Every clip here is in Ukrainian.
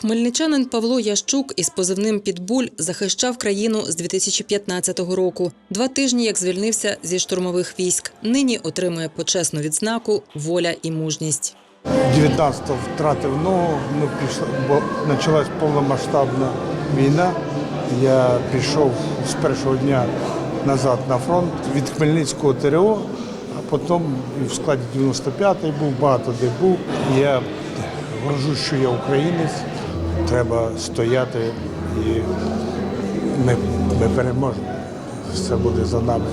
Хмельничанин Павло Ящук із позивним Підбуль захищав країну з 2015 року. Два тижні як звільнився зі штурмових військ. Нині отримує почесну відзнаку Воля і мужність. 19-го втратив ногу, ми пішли, бо почалась повномасштабна війна. Я пішов з першого дня назад на фронт від Хмельницького ТРО, а потім в складі 95-й був, багато де був. Я горжусь, що я українець, треба стояти і ми, ми переможемо. Все буде за нами.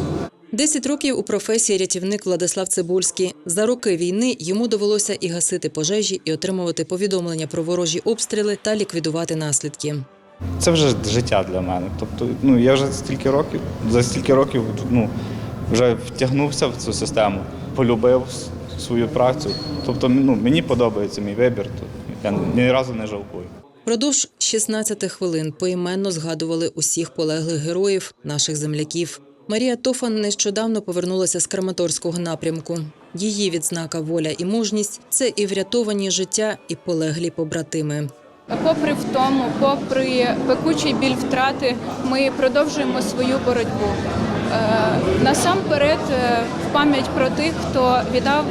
Десять років у професії рятівник Владислав Цибульський. За роки війни йому довелося і гасити пожежі, і отримувати повідомлення про ворожі обстріли та ліквідувати наслідки. Це вже життя для мене. Тобто, ну я вже стільки років, за стільки років ну, вже втягнувся в цю систему, полюбив свою працю. Тобто, ну, мені подобається мій вибір. Я ні разу не жалкую. Продовж 16 хвилин поіменно згадували усіх полеглих героїв, наших земляків. Марія Тофан нещодавно повернулася з Краматорського напрямку. Її відзнака воля і мужність це і врятовані життя, і полеглі побратими. Попри втому, попри пекучий біль втрати, ми продовжуємо свою боротьбу. Е, Насамперед, е, в пам'ять про тих, хто віддав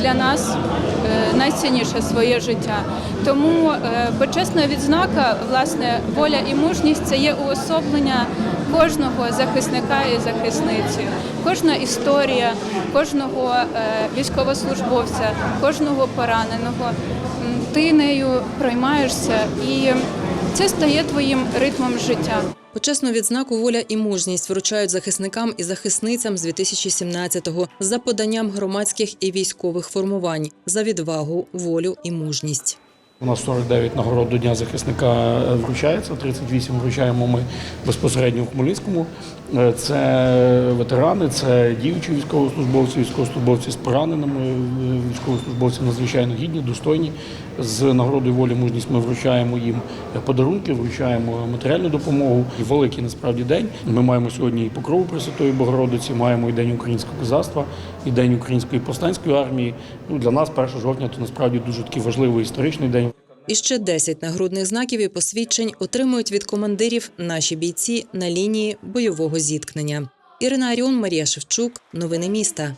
для нас е, найцінніше своє життя. Тому е, почесна відзнака, власне, воля і мужність це є уособлення кожного захисника і захисниці, кожна історія, кожного е, військовослужбовця, кожного пораненого. Ти нею проймаєшся, і це стає твоїм ритмом життя. Почесну відзнаку воля і мужність вручають захисникам і захисницям з 2017-го за поданням громадських і військових формувань за відвагу, волю і мужність. У нас 49 нагород до Дня захисника е, вручається, 38 вручаємо ми безпосередньо в Хмельницькому. Е, Це ветерани, це діючі військовослужбовці, військовослужбовці з пораненими, е, військовослужбовці надзвичайно гідні, достойні. З нагородою волі мужність ми вручаємо їм подарунки, вручаємо матеріальну допомогу. Великий насправді день. Ми маємо сьогодні і покрову Пресвятої Богородиці, маємо і День українського козацтва, і День української повстанської армії. Ну, для нас 1 жовтня то насправді дуже такий важливий історичний день. І ще 10 нагрудних знаків і посвідчень отримують від командирів наші бійці на лінії бойового зіткнення. Ірина Аріон, Марія Шевчук. Новини міста.